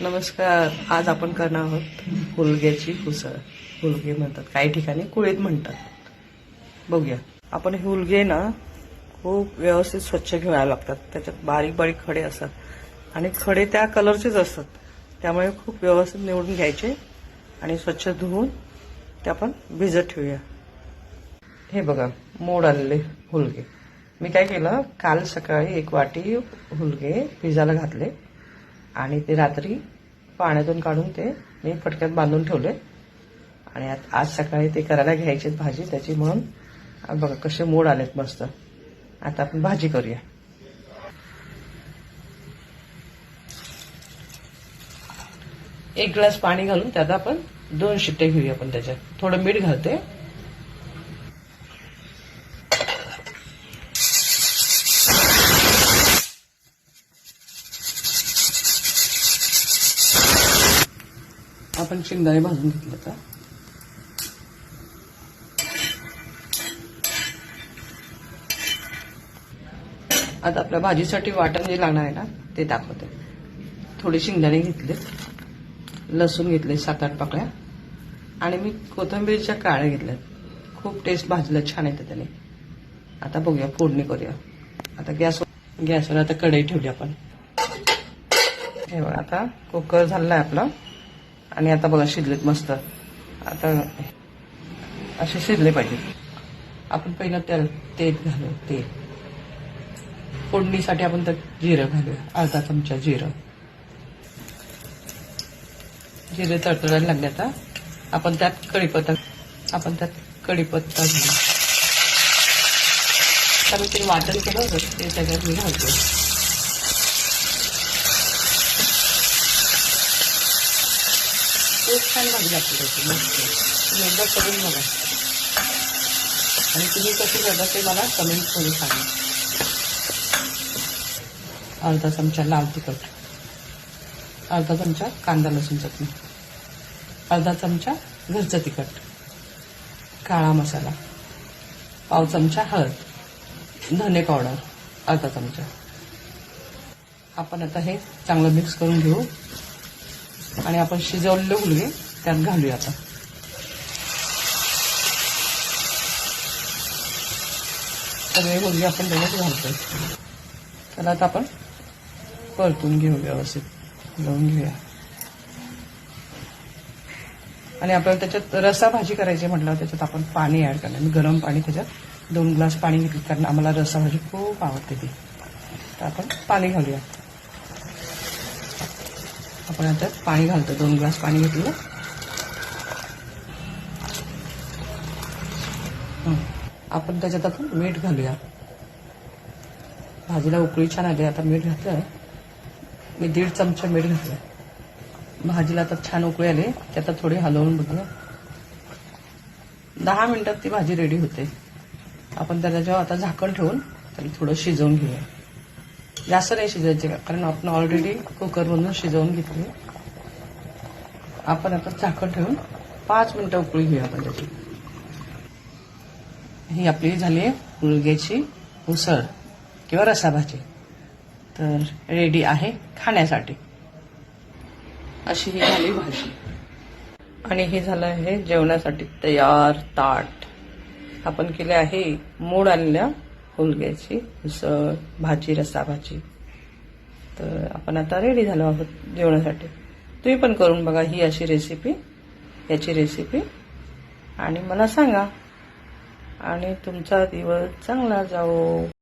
नमस्कार आज आपण करणार आहोत हुलग्याची उसळ. हुलगे म्हणतात काही ठिकाणी कुळीत म्हणतात. बघूया. आपण हे हुलगे ना खूप व्यवस्थित स्वच्छ घ्यायला लागतात. त्याच्यात बारीक बारीक खडे असतात. आणि खडे त्या कलरचेच असतात. त्यामुळे खूप व्यवस्थित निवडून घ्यायचे आणि स्वच्छ धुवून ते आपण भिजत ठेवूया. हे बघा मोड आलेले हुलगे. मी काय केलं काल सकाळी एक वाटी हुलगे भिजायला घातले. आणि ते रात्री पाण्यातून काढून ते मी फटक्यात बांधून ठेवले. आणि आज सकाळी ते करायला घ्यायचे भाजी त्याची म्हणून बघा कसे मोड आलेत मस्त. आता आपण भाजी करूया. एक ग्लास पाणी घालून त्यात आपण दोन शिट्टे घेऊया आपण त्याच्यात. थोडं मीठ घालते. आपण शेंगदाणे भाजून घेतले आता आता आपल्या भाजीसाठी वाटण जे लागणार आहे ना ते दाखवते. थोडे शेंगदाणे घेतले लसूण घेतले सात आठ पाकळ्या. आणि मी कोथंबीरच्या काळ्या घेतल्यात. खूप टेस्ट भाजलं छान येतं त्याने. आता बघूया फोडणी करूया. आता गॅस गॅसवर आता कढई ठेवली आपण. हे बघा आता कुकर झालेला आहे आपला. आणि आता बघा शिजलेत मस्त. आता असे शिजले पाहिजे. आपण पहिलं तेल तेल घालू तेल. फोडणीसाठी आपण त्यात जिरं घालूया अर्धा चमचा जिरं. जिरे तडतडायला लागले आता. आपण त्यात कढीपत्ता आपण त्यात कढीपत्ता घालू कारण ते वाटण केलं होतं ते त्याच्यात मी घालतो खूप छान भाजी लागते त्याची मस्त तुम्ही एकदा करून बघा आणि तुम्ही कशी करता ते मला कमेंट करून सांगा अर्धा चमचा लाल तिखट. अर्धा चमचा कांदा लसूण चटणी अर्धा चमचा घरचं तिखट. काळा मसाला पाव चमचा हळद धने पावडर अर्धा चमचा. आपण आता हे चांगलं मिक्स करून घेऊ. आणि आपण शिजवलेले हुलगे त्यात घालूया आता. सगळे हुलगे आपण त्याच्यात घालतोय. त्याला आता आपण परतून घेऊ व्यवस्थित. लावून घेऊया. आणि आपल्याला त्याच्यात रसा भाजी करायची म्हटलं त्याच्यात आपण पाणी ऍड करणार मी गरम पाणी त्याच्यात दोन ग्लास पाणी घेतलं कारण आम्हाला रसा भाजी खूप आवडते ती. तर आपण पाणी घालूया. आपण आता पाणी घालतो दोन ग्लास पाणी घेतलं आपण त्याच्यात आपण मीठ घालूया. भाजीला उकळी छान आली आता मीठ घातलं. मी दीड चमचा मीठ घातलं. भाजीला आता छान उकळी आली ते आता थोडी हलवून बघूया. दहा मिनिटात ती भाजी रेडी होते. आपण त्याला जेव्हा आता झाकण ठेवून त्याला थोडं शिजवून घेऊया. जास्त नाही शिजायचे कारण आपण ऑलरेडी कुकरमधून शिजवून घेतली. आपण आता झाकण ठेवून पाच मिनिटं उकळी घेऊया आपण त्याची. ही आपली झाली मुलग्याची उसळ किंवा रसाभाजी. तर रेडी आहे खाण्यासाठी. अशी ही झाली भाजी. आणि हे झालं आहे जेवणासाठी तयार ताट. आपण केले आहे मूड आणल्या हुलग्याची उसळ भाजी रस्सा भाजी तर आपण आता रेडी झालो आहोत जेवणासाठी. तुम्ही पण करून बघा ही अशी रेसिपी याची रेसिपी आणि मला सांगा आणि तुमचा दिवस चांगला जाओ